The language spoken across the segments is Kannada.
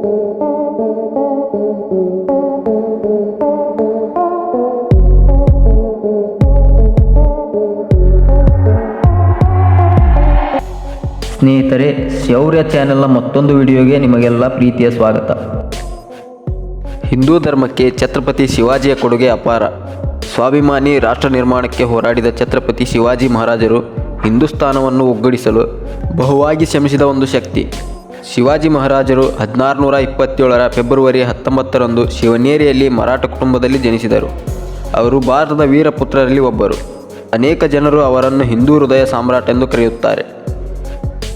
ಸ್ನೇಹಿತರೆ, ಶೌರ್ಯ ಚಾನೆಲ್ನ ಮತ್ತೊಂದು ವಿಡಿಯೋಗೆ ನಿಮಗೆಲ್ಲ ಪ್ರೀತಿಯ ಸ್ವಾಗತ. ಹಿಂದೂ ಧರ್ಮಕ್ಕೆ ಛತ್ರಪತಿ ಶಿವಾಜಿಯ ಕೊಡುಗೆ ಅಪಾರ. ಸ್ವಾಭಿಮಾನಿ ರಾಷ್ಟ್ರ ನಿರ್ಮಾಣಕ್ಕೆ ಹೋರಾಡಿದ ಛತ್ರಪತಿ ಶಿವಾಜಿ ಮಹಾರಾಜರು ಹಿಂದೂಸ್ತಾನವನ್ನು ಒಗ್ಗಡಿಸಲು ಬಹುವಾಗಿ ಶ್ರಮಿಸಿದ ಒಂದು ಶಕ್ತಿ. ಶಿವಾಜಿ ಮಹಾರಾಜರು ಹದಿನಾರುನೂರ ಇಪ್ಪತ್ತೇಳರ ಫೆಬ್ರವರಿ ಹತ್ತೊಂಬತ್ತರಂದು ಶಿವನೇರಿಯಲ್ಲಿ ಮರಾಠ ಕುಟುಂಬದಲ್ಲಿ ಜನಿಸಿದರು. ಅವರು ಭಾರತದ ವೀರಪುತ್ರರಲ್ಲಿ ಒಬ್ಬರು. ಅನೇಕ ಜನರು ಅವರನ್ನು ಹಿಂದೂ ಹೃದಯ ಸಾಮ್ರಾಟ್ ಎಂದು ಕರೆಯುತ್ತಾರೆ.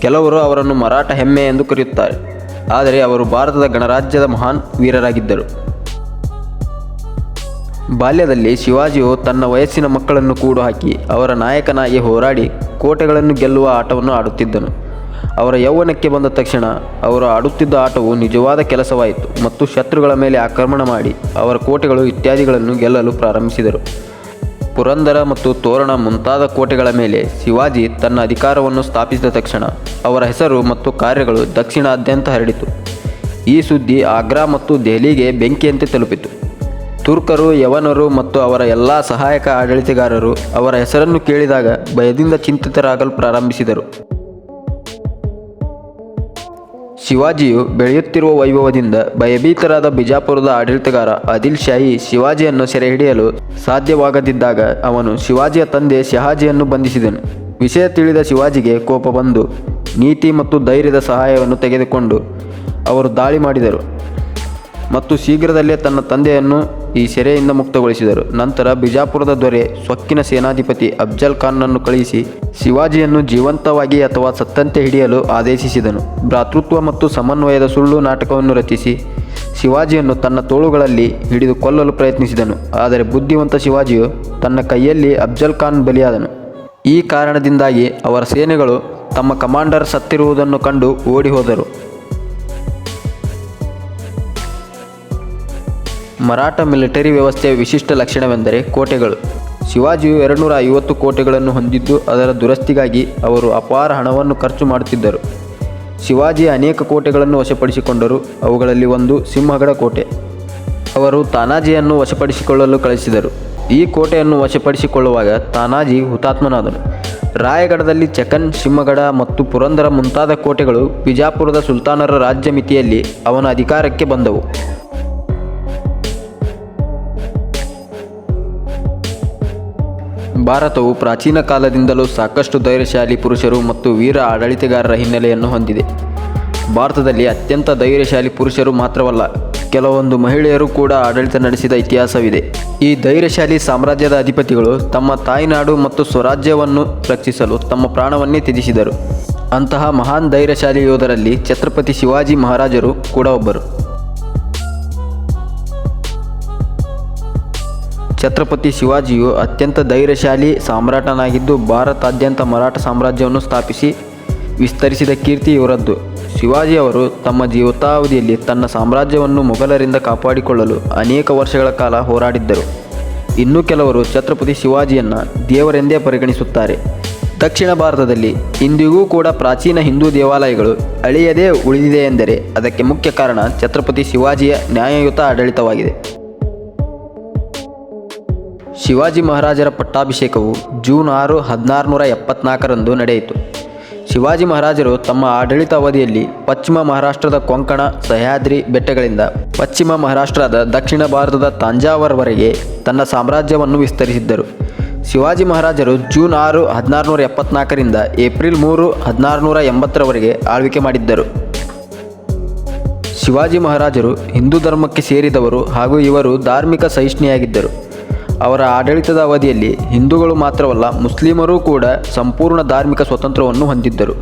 ಕೆಲವರು ಅವರನ್ನು ಮರಾಠ ಹೆಮ್ಮೆ ಎಂದು ಕರೆಯುತ್ತಾರೆ. ಆದರೆ ಅವರು ಭಾರತದ ಗಣರಾಜ್ಯದ ಮಹಾನ್ ವೀರರಾಗಿದ್ದರು. ಬಾಲ್ಯದಲ್ಲಿ ಶಿವಾಜಿಯು ತನ್ನ ವಯಸ್ಸಿನ ಮಕ್ಕಳನ್ನು ಕೂಡು ಹಾಕಿ ಅವರ ನಾಯಕನಾಗಿ ಹೋರಾಡಿ ಕೋಟೆಗಳನ್ನು ಗೆಲ್ಲುವ ಆಟವನ್ನು ಆಡುತ್ತಿದ್ದನು. ಅವರ ಯೌವನಕ್ಕೆ ಬಂದ ತಕ್ಷಣ ಅವರು ಆಡುತ್ತಿದ್ದ ಆಟವು ನಿಜವಾದ ಕೆಲಸವಾಯಿತು ಮತ್ತು ಶತ್ರುಗಳ ಮೇಲೆ ಆಕ್ರಮಣ ಮಾಡಿ ಅವರ ಕೋಟೆಗಳು ಇತ್ಯಾದಿಗಳನ್ನು ಗೆಲ್ಲಲು ಪ್ರಾರಂಭಿಸಿದರು. ಪುರಂದರ ಮತ್ತು ತೋರಣ ಮುಂತಾದ ಕೋಟೆಗಳ ಮೇಲೆ ಶಿವಾಜಿ ತನ್ನ ಅಧಿಕಾರವನ್ನು ಸ್ಥಾಪಿಸಿದ ತಕ್ಷಣ ಅವರ ಹೆಸರು ಮತ್ತು ಕಾರ್ಯಗಳು ದಕ್ಷಿಣಾದ್ಯಂತ ಹರಡಿತು. ಈ ಸುದ್ದಿ ಆಗ್ರಾ ಮತ್ತು ದೆಹಲಿಗೆ ಬೆಂಕಿಯಂತೆ ತಲುಪಿತು. ತುರ್ಕರು, ಯವನರು ಮತ್ತು ಅವರ ಎಲ್ಲ ಸಹಾಯಕ ಆಡಳಿತಗಾರರು ಅವರ ಹೆಸರನ್ನು ಕೇಳಿದಾಗ ಭಯದಿಂದ ಚಿಂತಿತರಾಗಲು ಪ್ರಾರಂಭಿಸಿದರು. ಶಿವಾಜಿಯು ಬೆಳೆಯುತ್ತಿರುವ ವೈಭವದಿಂದ ಭಯಭೀತರಾದ ಬಿಜಾಪುರದ ಆಡಳಿತಗಾರ ಆದಿಲ್ ಶಾಹಿ ಶಿವಾಜಿಯನ್ನು ಸೆರೆ ಹಿಡಿಯಲು ಸಾಧ್ಯವಾಗದಿದ್ದಾಗ ಅವನು ಶಿವಾಜಿಯ ತಂದೆ ಶಹಾಜಿಯನ್ನು ಬಂಧಿಸಿದನು. ವಿಷಯ ತಿಳಿದ ಶಿವಾಜಿಗೆ ಕೋಪ ಬಂದು ನೀತಿ ಮತ್ತು ಧೈರ್ಯದ ಸಹಾಯವನ್ನು ತೆಗೆದುಕೊಂಡು ಅವರು ದಾಳಿ ಮಾಡಿದರು ಮತ್ತು ಶೀಘ್ರದಲ್ಲೇ ತನ್ನ ತಂದೆಯನ್ನು ಈ ಸೆರೆಯಿಂದ ಮುಕ್ತಗೊಳಿಸಿದರು. ನಂತರ ಬಿಜಾಪುರದ ದೊರೆ ಸೊಕ್ಕಿನ ಸೇನಾಧಿಪತಿ ಅಫ್ಜಲ್ ಖಾನ್ನನ್ನು ಕಳುಹಿಸಿ ಶಿವಾಜಿಯನ್ನು ಜೀವಂತವಾಗಿ ಅಥವಾ ಸತ್ತಂತೆ ಹಿಡಿಯಲು ಆದೇಶಿಸಿದನು. ಭ್ರಾತೃತ್ವ ಮತ್ತು ಸಮನ್ವಯದ ಸುಳ್ಳು ನಾಟಕವನ್ನು ರಚಿಸಿ ಶಿವಾಜಿಯನ್ನು ತನ್ನ ತೋಳುಗಳಲ್ಲಿ ಹಿಡಿದು ಕೊಲ್ಲಲು ಪ್ರಯತ್ನಿಸಿದನು. ಆದರೆ ಬುದ್ಧಿವಂತ ಶಿವಾಜಿಯು ತನ್ನ ಕೈಯಲ್ಲಿ ಅಫ್ಜಲ್ ಖಾನ್ ಬಲಿಯಾದನು. ಈ ಕಾರಣದಿಂದಾಗಿ ಅವರ ಸೇನೆಗಳು ತಮ್ಮ ಕಮಾಂಡರ್ ಸತ್ತಿರುವುದನ್ನು ಕಂಡು ಓಡಿ ಹೋದರು ಮರಾಠ ಮಿಲಿಟರಿ ವ್ಯವಸ್ಥೆಯ ವಿಶಿಷ್ಟ ಲಕ್ಷಣವೆಂದರೆ ಕೋಟೆಗಳು. ಶಿವಾಜಿಯು ಎರಡುನೂರ ಐವತ್ತು ಕೋಟೆಗಳನ್ನು ಹೊಂದಿದ್ದು ಅದರ ದುರಸ್ತಿಗಾಗಿ ಅವರು ಅಪಾರ ಹಣವನ್ನು ಖರ್ಚು ಮಾಡುತ್ತಿದ್ದರು. ಶಿವಾಜಿ ಅನೇಕ ಕೋಟೆಗಳನ್ನು ವಶಪಡಿಸಿಕೊಂಡರು, ಅವುಗಳಲ್ಲಿ ಒಂದು ಸಿಂಹಗಡ ಕೋಟೆ. ಅವರು ತಾನಾಜಿಯನ್ನು ವಶಪಡಿಸಿಕೊಳ್ಳಲು ಕಳಿಸಿದರು. ಈ ಕೋಟೆಯನ್ನು ವಶಪಡಿಸಿಕೊಳ್ಳುವಾಗ ತಾನಾಜಿ ಹುತಾತ್ಮನಾದನು. ರಾಯಗಢದಲ್ಲಿ ಚಕನ್, ಸಿಂಹಗಡ ಮತ್ತು ಪುರಂದರ ಮುಂತಾದ ಕೋಟೆಗಳು ಬಿಜಾಪುರದ ಸುಲ್ತಾನರ ರಾಜ್ಯ ಮಿತಿಯಲ್ಲಿ ಅವನ ಅಧಿಕಾರಕ್ಕೆ ಬಂದವು. ಭಾರತವು ಪ್ರಾಚೀನ ಕಾಲದಿಂದಲೂ ಸಾಕಷ್ಟು ಧೈರ್ಯಶಾಲಿ ಪುರುಷರು ಮತ್ತು ವೀರ ಆಡಳಿತಗಾರರ ಹಿನ್ನೆಲೆಯನ್ನು ಹೊಂದಿದೆ. ಭಾರತದಲ್ಲಿ ಅತ್ಯಂತ ಧೈರ್ಯಶಾಲಿ ಪುರುಷರು ಮಾತ್ರವಲ್ಲ, ಕೆಲವೊಂದು ಮಹಿಳೆಯರು ಕೂಡ ಆಡಳಿತ ನಡೆಸಿದ ಇತಿಹಾಸವಿದೆ. ಈ ಧೈರ್ಯಶಾಲಿ ಸಾಮ್ರಾಜ್ಯದ ಅಧಿಪತಿಗಳು ತಮ್ಮ ತಾಯ್ನಾಡು ಮತ್ತು ಸ್ವರಾಜ್ಯವನ್ನು ರಕ್ಷಿಸಲು ತಮ್ಮ ಪ್ರಾಣವನ್ನೇ ತ್ಯಜಿಸಿದರು. ಅಂತಹ ಮಹಾನ್ ಧೈರ್ಯಶಾಲಿ ಯೋಧರಲ್ಲಿ ಛತ್ರಪತಿ ಶಿವಾಜಿ ಮಹಾರಾಜರು ಕೂಡ ಒಬ್ಬರು. ಛತ್ರಪತಿ ಶಿವಾಜಿಯು ಅತ್ಯಂತ ಧೈರ್ಯಶಾಲಿ ಸಾಮ್ರಾಟನಾಗಿದ್ದು ಭಾರತಾದ್ಯಂತ ಮರಾಠ ಸಾಮ್ರಾಜ್ಯವನ್ನು ಸ್ಥಾಪಿಸಿ ವಿಸ್ತರಿಸಿದ ಕೀರ್ತಿ ಇವರದ್ದು ಶಿವಾಜಿಯವರು ತಮ್ಮ ಜೀವಿತಾವಧಿಯಲ್ಲಿ ತನ್ನ ಸಾಮ್ರಾಜ್ಯವನ್ನು ಮೊಘಲರಿಂದ ಕಾಪಾಡಿಕೊಳ್ಳಲು ಅನೇಕ ವರ್ಷಗಳ ಕಾಲ ಹೋರಾಡಿದ್ದರು. ಇನ್ನು ಕೆಲವರು ಛತ್ರಪತಿ ಶಿವಾಜಿಯನ್ನು ದೇವರೆಂದೇ ಪರಿಗಣಿಸುತ್ತಾರೆ. ದಕ್ಷಿಣ ಭಾರತದಲ್ಲಿ ಇಂದಿಗೂ ಕೂಡ ಪ್ರಾಚೀನ ಹಿಂದೂ ದೇವಾಲಯಗಳು ಅಳಿಯದೇ ಉಳಿದಿದೆ ಎಂದರೆ ಅದಕ್ಕೆ ಮುಖ್ಯ ಕಾರಣ ಛತ್ರಪತಿ ಶಿವಾಜಿಯ ನ್ಯಾಯಯುತ ಆಡಳಿತವಾಗಿದೆ. ಶಿವಾಜಿ ಮಹಾರಾಜರ ಪಟ್ಟಾಭಿಷೇಕವು ಜೂನ್ ಆರು ಹದಿನಾರುನೂರ ಎಪ್ಪತ್ನಾಲ್ಕರಂದು ನಡೆಯಿತು. ಶಿವಾಜಿ ಮಹಾರಾಜರು ತಮ್ಮ ಆಡಳಿತ ಅವಧಿಯಲ್ಲಿ ಪಶ್ಚಿಮ ಮಹಾರಾಷ್ಟ್ರದ ಕೊಂಕಣ, ಸಹ್ಯಾದ್ರಿ ಬೆಟ್ಟಗಳಿಂದ ಪಶ್ಚಿಮ ಮಹಾರಾಷ್ಟ್ರದ ದಕ್ಷಿಣ ಭಾರತದ ತಾಂಜಾವರ್ವರೆಗೆ ತನ್ನ ಸಾಮ್ರಾಜ್ಯವನ್ನು ವಿಸ್ತರಿಸಿದ್ದರು. ಶಿವಾಜಿ ಮಹಾರಾಜರು ಜೂನ್ ಆರು ಹದಿನಾರುನೂರ ಎಪ್ಪತ್ನಾಲ್ಕರಿಂದ ಏಪ್ರಿಲ್ ಮೂರು ಹದಿನಾರುನೂರ ಎಂಬತ್ತರವರೆಗೆ ಆಳ್ವಿಕೆ ಮಾಡಿದ್ದರು. ಶಿವಾಜಿ ಮಹಾರಾಜರು ಹಿಂದೂ ಧರ್ಮಕ್ಕೆ ಸೇರಿದವರು ಹಾಗೂ ಇವರು ಧಾರ್ಮಿಕ ಸಹಿಷ್ಣುಯಾಗಿದ್ದರು. ಅವರ ಆಡಳಿತದ ಅವಧಿಯಲ್ಲಿ ಹಿಂದೂಗಳು ಮಾತ್ರವಲ್ಲ ಮುಸ್ಲಿಮರೂ ಕೂಡ ಸಂಪೂರ್ಣ ಧಾರ್ಮಿಕ ಸ್ವತಂತ್ರವನ್ನು ಹೊಂದಿದ್ದರು.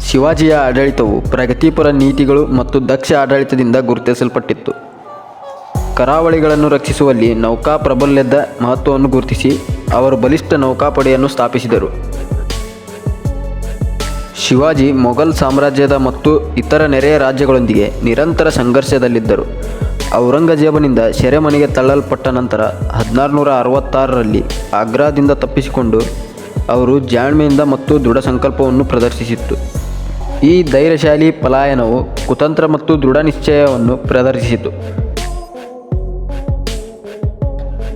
ಶಿವಾಜಿಯ ಆಡಳಿತವು ಪ್ರಗತಿಪರ ನೀತಿಗಳು ಮತ್ತು ದಕ್ಷ ಆಡಳಿತದಿಂದ ಗುರುತಿಸಲ್ಪಟ್ಟಿತ್ತು. ಕರಾವಳಿಗಳನ್ನು ರಕ್ಷಿಸುವಲ್ಲಿ ನೌಕಾ ಪ್ರಾಬಲ್ಯದ ಮಹತ್ವವನ್ನು ಗುರುತಿಸಿ ಅವರು ಬಲಿಷ್ಠ ನೌಕಾಪಡೆಯನ್ನು ಸ್ಥಾಪಿಸಿದರು. ಶಿವಾಜಿ ಮೊಘಲ್ ಸಾಮ್ರಾಜ್ಯದ ಮತ್ತು ಇತರ ನೆರೆಯ ರಾಜ್ಯಗಳೊಂದಿಗೆ ನಿರಂತರ ಸಂಘರ್ಷದಲ್ಲಿದ್ದರು. ಔರಂಗಜೇಬನಿಂದ ಸೆರೆಮನೆಗೆ ತಳ್ಳಲ್ಪಟ್ಟ ನಂತರ ಹದಿನಾರುನೂರ ಅರವತ್ತಾರರಲ್ಲಿ ಆಗ್ರಾದಿಂದ ತಪ್ಪಿಸಿಕೊಂಡು ಅವರು ಜಾಣ್ಮೆಯಿಂದ ಮತ್ತು ದೃಢ ಸಂಕಲ್ಪವನ್ನು ಪ್ರದರ್ಶಿಸಿತ್ತು. ಈ ಧೈರ್ಯಶಾಲಿ ಪಲಾಯನವು ಕುತಂತ್ರ ಮತ್ತು ದೃಢ ನಿಶ್ಚಯವನ್ನು ಪ್ರದರ್ಶಿಸಿತು.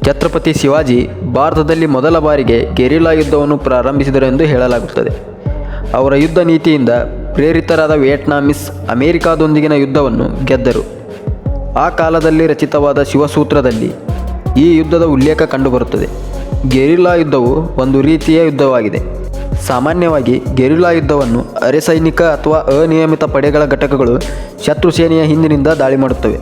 ಛತ್ರಪತಿ ಶಿವಾಜಿ ಭಾರತದಲ್ಲಿ ಮೊದಲ ಬಾರಿಗೆ ಗೆರಿಲಾ ಯುದ್ಧವನ್ನು ಪ್ರಾರಂಭಿಸಿದರು ಎಂದು ಹೇಳಲಾಗುತ್ತದೆ. ಅವರ ಯುದ್ಧ ನೀತಿಯಿಂದ ಪ್ರೇರಿತರಾದ ವಿಯೆಟ್ನಾಮಿಸ್ ಅಮೆರಿಕಾದೊಂದಿಗಿನ ಯುದ್ಧವನ್ನು ಗೆದ್ದರು. ಆ ಕಾಲದಲ್ಲಿ ರಚಿತವಾದ ಶಿವಸೂತ್ರದಲ್ಲಿ ಈ ಯುದ್ಧದ ಉಲ್ಲೇಖ ಕಂಡುಬರುತ್ತದೆ. ಗೆರಿಲ್ಲಾ ಯುದ್ಧವು ಒಂದು ರೀತಿಯ ಯುದ್ಧವಾಗಿದೆ. ಸಾಮಾನ್ಯವಾಗಿ ಗೆರಿಲ್ಲಾ ಯುದ್ಧವನ್ನು ಅರೆಸೈನಿಕ ಅಥವಾ ಅನಿಯಮಿತ ಪಡೆಗಳ ಘಟಕಗಳು ಶತ್ರು ಸೇನೆಯ ಹಿಂದಿನಿಂದ ದಾಳಿ ಮಾಡುತ್ತವೆ.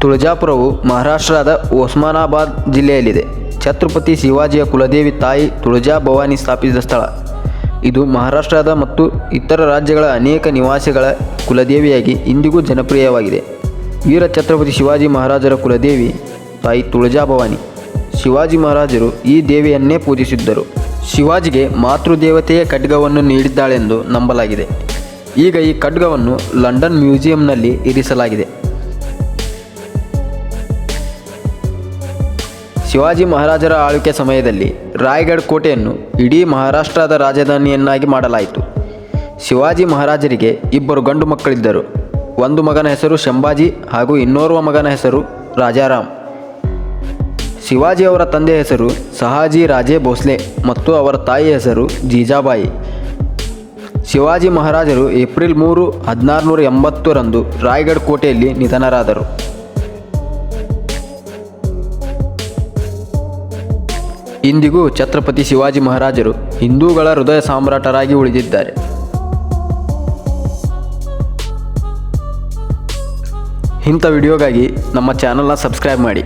ತುಳಜಾಪುರವು ಮಹಾರಾಷ್ಟ್ರದ ಒಸ್ಮಾನಾಬಾದ್ ಜಿಲ್ಲೆಯಲ್ಲಿದೆ. ಛತ್ರಪತಿ ಶಿವಾಜಿಯ ಕುಲದೇವಿ ತಾಯಿ ತುಳಜಾ ಭವಾನಿ ಸ್ಥಾಪಿಸಿದ ಸ್ಥಳ. ಇದು ಮಹಾರಾಷ್ಟ್ರದ ಮತ್ತು ಇತರ ರಾಜ್ಯಗಳ ಅನೇಕ ನಿವಾಸಿಗಳ ಕುಲದೇವಿಯಾಗಿ ಇಂದಿಗೂ ಜನಪ್ರಿಯವಾಗಿದೆ. ವೀರ ಛತ್ರಪತಿ ಶಿವಾಜಿ ಮಹಾರಾಜರ ಕುಲದೇವಿ ತಾಯಿ ತುಳಜಾ ಭವಾನಿ. ಶಿವಾಜಿ ಮಹಾರಾಜರು ಈ ದೇವಿಯನ್ನೇ ಪೂಜಿಸಿದ್ದರು. ಶಿವಾಜಿಗೆ ಮಾತೃದೇವತೆಯ ಖಡ್ಗವನ್ನು ನೀಡಿದ್ದಾಳೆಂದು ನಂಬಲಾಗಿದೆ. ಈಗ ಈ ಖಡ್ಗವನ್ನು ಲಂಡನ್ ಮ್ಯೂಸಿಯಂನಲ್ಲಿ ಇರಿಸಲಾಗಿದೆ. ಶಿವಾಜಿ ಮಹಾರಾಜರ ಆಳ್ವಿಕೆ ಸಮಯದಲ್ಲಿ ರಾಯಗಢ ಕೋಟೆಯನ್ನು ಇಡೀ ಮಹಾರಾಷ್ಟ್ರದ ರಾಜಧಾನಿಯನ್ನಾಗಿ ಮಾಡಲಾಯಿತು. ಶಿವಾಜಿ ಮಹಾರಾಜರಿಗೆ ಇಬ್ಬರು ಗಂಡು ಮಕ್ಕಳಿದ್ದರು. ಒಂದು ಮಗನ ಹೆಸರು ಶಂಭಾಜಿ ಹಾಗೂ ಇನ್ನೋರ್ವ ಮಗನ ಹೆಸರು ರಾಜಾರಾಮ್. ಶಿವಾಜಿಯವರ ತಂದೆಯ ಹೆಸರು ಸಹಾಜಿ ರಾಜೇ ಭೋಸ್ಲೆ ಮತ್ತು ಅವರ ತಾಯಿ ಹೆಸರು ಜೀಜಾಬಾಯಿ. ಶಿವಾಜಿ ಮಹಾರಾಜರು ಏಪ್ರಿಲ್ ಮೂರು, ಹದಿನಾರುನೂರ ಎಂಬತ್ತರಂದು ರಾಯ್ಗಢ ಕೋಟೆಯಲ್ಲಿ ನಿಧನರಾದರು. ಇಂದಿಗೂ ಛತ್ರಪತಿ ಶಿವಾಜಿ ಮಹಾರಾಜರು ಹಿಂದೂಗಳ ಹೃದಯ ಸಾಮ್ರಾಟರಾಗಿ ಉಳಿದಿದ್ದಾರೆ. ಇಂಥ ವಿಡಿಯೋಗಾಗಿ ನಮ್ಮ ಚಾನಲ್ನ ಸಬ್ಸ್ಕ್ರೈಬ್ ಮಾಡಿ.